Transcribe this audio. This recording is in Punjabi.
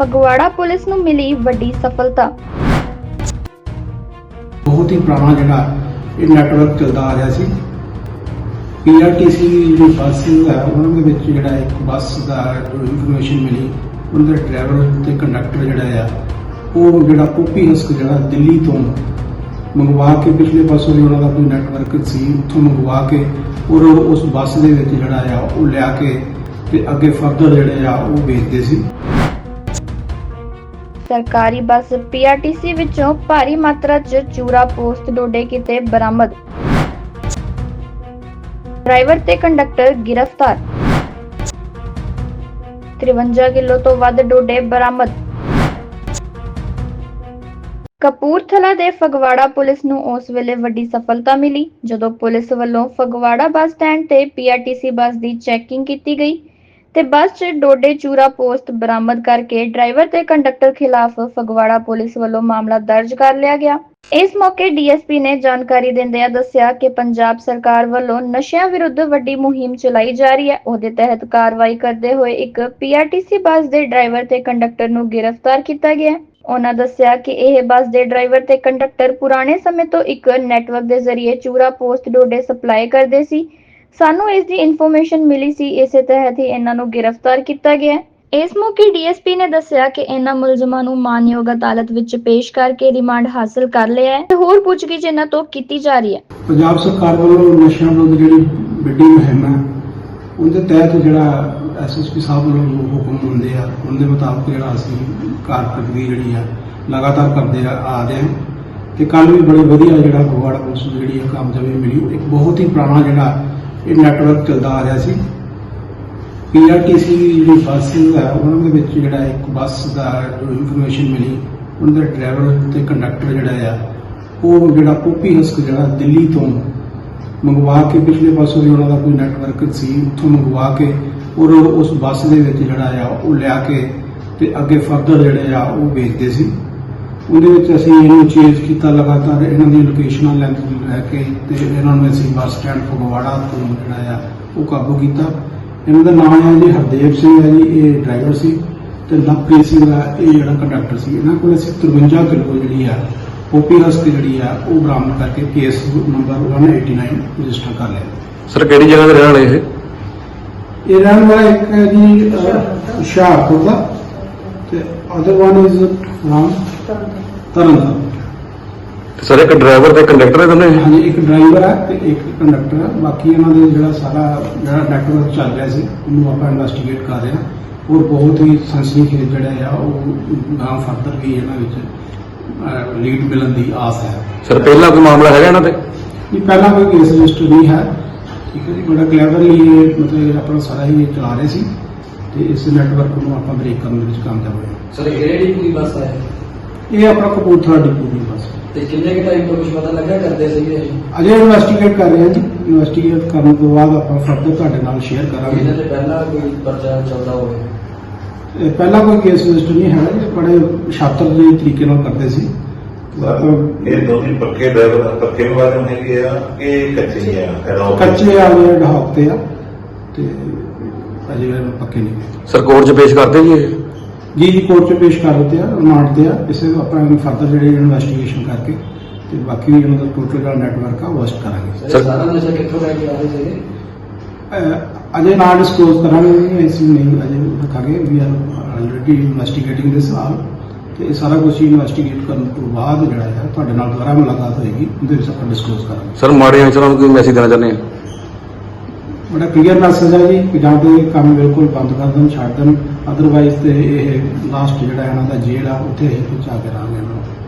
ਫਗਵਾੜਾ ਪੁਲਿਸ ਨੂੰ ਮਿਲੀ ਵੱਡੀ ਸਫਲਤਾ। ਬਹੁਤ ਹੀ ਪੁਰਾਣਾ ਜਿਹੜਾ ਇਹ ਨੈਟਵਰਕ ਚੱਲਦਾ ਆ ਰਿਹਾ ਸੀ। ਪੀਆਰਟੀਸੀ ਜਿਹੜੀ ਬੱਸ ਹੈ, ਉਹਨਾਂ ਦੇ ਵਿੱਚ ਜਿਹੜਾ ਇੱਕ ਬੱਸ ਦਾ ਜੋ ਇਨਫੋਰਮੇਸ਼ਨ ਮਿਲੀ। ਉਹਨਾਂ ਦਾ ਡਰਾਈਵਰ ਤੇ ਕੰਡਕਟਰ ਜਿਹੜਾ ਆ, ਉਹ ਜਿਹੜਾ ਓਪੀ ਹਸਕ ਜਿਹੜਾ ਦਿੱਲੀ ਤੋਂ ਮੰਗਵਾ ਕੇ ਪਿਛਲੇ ਪਾਸੋਂ ਵੀ ਉਹਨਾਂ ਦਾ ਕੋਈ ਨੈਟਵਰਕ ਸੀ, ਉੱਥੋਂ ਮੰਗਵਾ ਕੇ ਔਰ ਉਸ ਬੱਸ ਦੇ ਵਿੱਚ ਜਿਹੜਾ ਆ, ਉਹ ਲਿਆ ਕੇ ਤੇ ਅੱਗੇ ਫਰਦਰ ਜਿਹੜੇ ਆ, ਉਹ ਵੇਚਦੇ ਸੀ। ਸਰਕਾਰੀ ਬੱਸ ਪੀਆਰਟੀਸੀ ਵਿੱਚੋਂ ਭਾਰੀ ਮਾਤਰਾ 'ਚ ਚੂਰਾ ਪੋਸਟ ਡੋਡੇ ਕੀਤੇ ਬਰਾਮਦ। ਡਰਾਈਵਰ ਤੇ ਕੰਡਕਟਰ ਗ੍ਰਿਫਤਾਰ। 53 ਕਿਲੋ ਤੋਂ ਵੱਧ ਡੋਡੇ ਬਰਾਮਦ। ਕਪੂਰਥਲਾ ਦੇ ਫਗਵਾੜਾ ਪੁਲਿਸ ਨੂੰ ਉਸ ਵੇਲੇ ਵੱਡੀ ਸਫਲਤਾ ਮਿਲੀ, ਜਦੋਂ ਪੁਲਿਸ ਵੱਲੋਂ ਫਗਵਾੜਾ ਬੱਸ ਸਟੈਂਡ ਤੇ ਪੀਆਰਟੀਸੀ ਬੱਸ ਦੀ ਚੈਕਿੰਗ ਕੀਤੀ ਗਈ। ਤੇ ਬੱਸ 'ਚ ਡੋਡੇ ਚੂਰਾ ਪੋਸਟ ਬਰਾਮਦ ਕਰਕੇ ਡਰਾਈਵਰ ਤੇ ਕੰਡਕਟਰ ਖਿਲਾਫ ਫਗਵਾੜਾ ਪੁਲਿਸ ਵੱਲੋਂ ਮਾਮਲਾ ਦਰਜ ਕਰ ਲਿਆ ਗਿਆ। ਇਸ ਮੌਕੇ ਡੀਐਸਪੀ ਨੇ ਜਾਣਕਾਰੀ ਦਿੰਦਿਆਂ ਦੱਸਿਆ ਕਿ ਪੰਜਾਬ ਸਰਕਾਰ ਵੱਲੋਂ ਨਸ਼ਿਆਂ ਵਿਰੁੱਧ ਵੱਡੀ ਮੁਹਿੰਮ ਚਲਾਈ ਜਾ ਰਹੀ ਹੈ। ਉਹਦੇ ਤਹਿਤ ਕਾਰਵਾਈ ਕਰਦੇ ਹੋਏ ਇੱਕ ਪੀਆਰਟੀਸੀ ਬੱਸ ਦੇ ਡਰਾਈਵਰ ਤੇ ਕੰਡਕਟਰ ਨੂੰ ਗ੍ਰਿਫਤਾਰ ਕੀਤਾ ਗਿਆ ਹੈ। ਉਹਨਾਂ ਦੱਸਿਆ ਕਿ ਇਹ ਬੱਸ ਦੇ ਡਰਾਈਵਰ ਤੇ ਕੰਡਕਟਰ ਪੁਰਾਣੇ ਸਮੇਂ ਤੋਂ ਇੱਕ ਨੈਟਵਰਕ ਦੇ ਜ਼ਰੀਏ ਚੂਰਾ ਪੋਸਟ ਡੋਡੇ ਸਪਲਾਈ ਕਰਦੇ ਸੀ। ਸਾਨੂੰ ਇਸ ਦੀ ਇਨਫੋਰਮੇਸ਼ਨ ਮਿਲੀ ਸੀ, ਇਸੇ ਤਹਿਤ ਹੀ ਇਹਨਾਂ ਨੂੰ ਗ੍ਰਿਫਤਾਰ ਕੀਤਾ ਗਿਆ। ਇਸ ਮੌਕੇ ਡੀਐਸਪੀ ਨੇ ਦੱਸਿਆ ਕਿ ਇਹਨਾਂ ਮੁਲਜ਼ਮਾਂ ਨੂੰ ਮਾਨਯੋਗ ਅਦਾਲਤ ਵਿੱਚ ਪੇਸ਼ ਕਰਕੇ ਰਿਮਾਂਡ ਹਾਸਲ ਕਰ ਲਿਆ ਹੈ ਤੇ ਹੋਰ ਪੁੱਛਗਿੱਛ ਇਹਨਾਂ ਤੋਂ ਕੀਤੀ ਜਾ ਰਹੀ ਹੈ। ਪੰਜਾਬ ਸਰਕਾਰ ਵੱਲੋਂ ਨਸ਼ਿਆਂ ਵਿਰੁੱਧ ਜਿਹੜੀ ਵੱਡੀ ਮੁਹਿੰਮ ਹੈ, ਉਹਦੇ ਤਹਿਤ ਜਿਹੜਾ ਐਸਐਸਪੀ ਸਾਹਿਬ ਵੱਲੋਂ ਹੁਕਮ ਹੁੰਦੇ ਆ, ਉਹਦੇ ਮੁਤਾਬਕ ਜਿਹੜਾ ਅਸੀਂ ਕਾਰਕਰਦਗੀ ਜਿਹੜੀ ਆ, ਲਗਾਤਾਰ ਕਰਦੇ ਆ ਆ ਰਹੇ ਤੇ ਕੱਲ ਵੀ ਬੜੀ ਵਧੀਆ ਜਿਹੜਾ ਫਗਵਾੜਾ ਪੁਲਿਸ ਜਿਹੜੀ ਆ ਕਾਮਯਾਬੀ ਮਿਲੀ, ਇੱਕ ਬਹੁਤ ਹੀ ਪੁਰਾਣਾ ਜਿਹੜਾ ਇਹ ਨੈਟਵਰਕ ਚੱਲਦਾ ਆ ਰਿਹਾ ਸੀ। ਪੀਆਰਟੀਸੀ ਜਿਹੜੀ ਬੱਸ ਹੈ, ਉਹਨਾਂ ਦੇ ਵਿੱਚ ਜਿਹੜਾ ਇੱਕ ਬੱਸ ਦਾ ਜੋ ਇਨਫੋਰਮੇਸ਼ਨ ਮਿਲੀ। ਉਹਨਾਂ ਦਾ ਡਰਾਈਵਰ ਤੇ ਕੰਡਕਟਰ ਜਿਹੜਾ ਆ, ਉਹ ਜਿਹੜਾ ਓਪੀ ਹਸਕ ਜਿਹੜਾ ਦਿੱਲੀ ਤੋਂ ਮੰਗਵਾ ਕੇ ਪਿਛਲੇ ਪਾਸੋਂ ਵੀ ਉਹਨਾਂ ਦਾ ਕੋਈ ਨੈਟਵਰਕ ਸੀ, ਉੱਥੋਂ ਮੰਗਵਾ ਕੇ ਔਰ ਉਸ ਬੱਸ ਦੇ ਵਿੱਚ ਜਿਹੜਾ ਆ, ਉਹ ਲਿਆ ਕੇ ਤੇ ਅੱਗੇ ਫਰਦਰ ਜਿਹੜੇ ਆ, ਉਹ ਵੇਚਦੇ ਸੀ। ਉਹਦੇ ਵਿੱਚ ਅਸੀਂ ਇਹਨੂੰ ਚੇਂਜ ਕੀਤਾ ਲਗਾਤਾਰ ਇਹਨਾਂ ਦੀ ਲੋਕੇਸ਼ਨਾਂ ਲੈਂਥ ਲੈ ਕੇ ਤੇ ਇਹਨਾਂ ਨੂੰ ਅਸੀਂ ਬੱਸ ਸਟੈਂਡ ਫਗਵਾੜਾ ਤੋਂ ਜਿਹੜਾ ਆ ਉਹ ਕਾਬੂ ਕੀਤਾ। ਇਹਨਾਂ ਦਾ ਨਾਮ ਹੈ ਜੀ ਹਰਦੇਵ ਸਿੰਘ ਹੈ ਜੀ ਇਹ ਡਰਾਈਵਰ ਸੀ ਤੇ ਲਵਪ੍ਰੀਤ ਸਿੰਘ ਹੈ ਇਹ ਜਿਹੜਾ ਕੰਡਕਟਰ ਸੀ ਇਹਨਾਂ ਕੋਲ ਅਸੀਂ 53 ਕਿਲੋ ਜਿਹੜੀ ਆ ਓਪੀ ਹਸਕ ਜਿਹੜੀ ਆ ਉਹ ਬਰਾਮਦ ਕਰਕੇ ਕੇਸ ਨੰਬਰ 189 ਰਜਿਸਟਰ ਕਰ ਲਿਆ। ਸਰ ਕਿਹੜੀ ਜਗ੍ਹਾ ਦੇ ਰਹਿਣ ਵਾਲੇ ਇਹ? ਇਹ ਰਹਿਣ ਵਾਲਾ ਇੱਕ ਹੈ ਜੀ ਹੁਸ਼ਿਆਰਪੁਰ ਦਾ। ਤੇ other one is firm Tarn Taran ਤੇ ਸਰ ਇੱਕ ਡਰਾਈਵਰ ਤੇ ਕੰਡਕਟਰ ਹੈ ਦੋਨੇ? ਹਾਂਜੀ ਇੱਕ ਡਰਾਈਵਰ ਹੈ ਤੇ ਇੱਕ ਕੰਡਕਟਰ ਹੈ। ਬਾਕੀ ਇਹਨਾਂ ਦੇ ਜਿਹੜਾ ਸਾਰਾ ਜਿਹੜਾ ਨੈਟਵਰਕ ਚੱਲ ਰਿਹਾ ਸੀ ਉਹਨੂੰ ਆਪਾਂ ਇਨਵੈਸਟੀਗੇਟ ਕਰ ਰਹੇ ਹਾਂ। ਔਰ ਬਹੁਤ ਹੀ ਸੰਸਨੀਖੇਜ ਜਿਹੜਾ ਆ ਉਹ ਗਾਂ ਫਰਦਰ ਵੀ ਇਹਨਾਂ ਵਿੱਚ ਲੀਡ ਮਿਲਣ ਦੀ ਆਸ ਹੈ। ਸਰ ਪਹਿਲਾਂ ਕੋਈ ਮਾਮਲਾ ਹੈਗਾ ਇਹਨਾਂ ਤੇ? ਇਹ ਪਹਿਲਾਂ ਕੋਈ ਕੇਸ ਰਜਿਸਟਰ ਨਹੀਂ ਹੈ। ਠੀਕ ਹੈ ਜੀ ਬੜਾ ਕਲੈਵਰਲੀ ਇਹ ਮਤਲਬ ਆਪਣਾ ਸਾਰਾ ਹੀ ਇਹ ਚਲਾ ਰਹੇ ਸੀ। ਤੇ ਇਸ ਨੈਟਵਰਕ ਨੂੰ ਆਪਾਂ ਬ੍ਰੇਕ ਕਰਨ ਦੇ ਵਿੱਚ ਕਾਮਯਾਬ ਹੋਏ ਸਰ ਕਿਹੜੇ ਡਿਪੂ ਦੀ ਬੱਸ ਹੈ ਇਹ? ਆਪਣਾ ਕਪੂਰਥਲਾ ਡਿਪੂ ਦੀ ਬੱਸ। ਤੇ ਕਿੰਨੇ ਕੁ ਟਾਈਮ ਤੋਂ ਕੁਝ ਪਤਾ ਲੱਗਾ ਕਰਦੇ ਸੀਗੇ ਇਹ? ਅਜੇ ਇਨਵੈਸਟੀਗੇਟ ਕਰ ਰਹੇ ਹਾਂ ਜੀ। ਇਨਵੈਸਟੀਗੇਟ ਕਰਨ ਤੋਂ ਬਾਅਦ ਆਪਾਂ ਫਰਦਰ ਤੁਹਾਡੇ ਨਾਲ ਸ਼ੇਅਰ ਇਹਨਾਂ ਕਰਾਂਗੇ ਤੇ ਪਹਿਲਾਂ ਕੋਈ ਪਰਚਾ ਚੱਲਦਾ ਹੋਵੇ? ਇਹ ਪਹਿਲਾਂ ਕੋਈ ਕੇਸ ਰਜਿਸਟਰ ਨਹੀਂ ਹੈਗਾ ਜੀ। ਬੜੇ ਸ਼ਾਤਰ ਜਿਹੇ ਤਰੀਕੇ ਨਾਲ ਕਰਦੇ ਸੀ। ਇਹ ਦੋਨੇ ਪੱਕੇ ਡਰਾਈਵਰ ਪੱਕੇ ਵਾਲੇ ਹੈਗੇ ਆ ਇਹ ਕੱਚੇ ਹੀ ਆ? ਕੱਚੇ ਆ ਤੇ ਆ। ਤੇ ਅਜੇ ਇਹ ਪੱਕੇ ਨਹੀਂ ਸਰ ਕੋਰਟ 'ਚ ਪੇਸ਼ ਕਰਦੇ ਜੀ ਇਹ? ਜੀ ਜੀ ਕੋਰਟ 'ਚ ਪੇਸ਼ ਕਰ ਦਿੱਤੇ ਆ ਰਿਮਾਂਡ ਤੇ ਆ। ਇਸੇ ਨੂੰ ਆਪਾਂ ਫਰਦਰ ਜਿਹੜੀ ਇਨਵੈਸਟੀਗੇਸ਼ਨ ਕਰਕੇ ਤੇ ਬਾਕੀ ਇਹਨਾਂ ਦਾ ਟੋਟਲ ਜਿਹੜਾ ਨੈਟਵਰਕ ਆ ਉਹ ਅਸਟ ਕਰਾਂਗੇ। ਸਰ ਸਰ- ਇਹ ਸਾਰਾ ਨਸ਼ਾ ਕਿੱਥੋਂ ਲੈ ਕੇ ਆ ਰਹੇ ਸੀਗੇ? ਅਹ ਅਜੇ ਨਾ ਡਿਸਕਲੋਜ਼ ਕਰਾਂਗੇ ਅਸੀਂ ਨਹੀਂ ਅਜੇ ਰੱਖਾਂਗੇ we are already investigating this all ਤੇ ਇਹ ਸਾਰਾ ਕੁਝ ਇਨਵੈਸਟੀਗੇਟ ਕਰਨ ਤੋਂ ਬਾਅਦ ਜਿਹੜਾ ਹੈ ਤੁਹਾਡੇ ਨਾਲ ਦੁਬਾਰਾ ਮੁਲਾਕਾਤ ਹੋਏਗੀ ਉਹਦੇ ਵਿੱਚ ਆਪਾਂ ਡਿਸਕਲੋਜ਼ ਕਰਾਂਗੇ। ਸਰ ਮਾੜੇ ਅਨਸਰਾਂ ਨੂੰ ਕੋਈ ਮੈਸੇਜ ਦੇਣਾ ਚਾਹੁੰਦੇ ਆ? ਬੜਾ ਕਲੀਅਰ ਮੈਸੇਜ ਹੈ ਜੀ ਕਿ ਜਾਂ ਤੇ ਕੰਮ ਬਿਲਕੁਲ ਬੰਦ ਕਰ ਦੇਣ, ਛੱਡ ਦੇਣ। ਅਦਰਵਾਈਜ਼ ਤੇ ਇਹ ਲਾਸਟ ਜਿਹੜਾ ਇਹਨਾਂ ਦਾ ਜੇਲ੍ਹ ਆ, ਉੱਥੇ ਹੀ ਪਹੁੰਚਾ ਕੇ ਰਾਂਗੇ ਇਹਨਾਂ ਨੂੰ।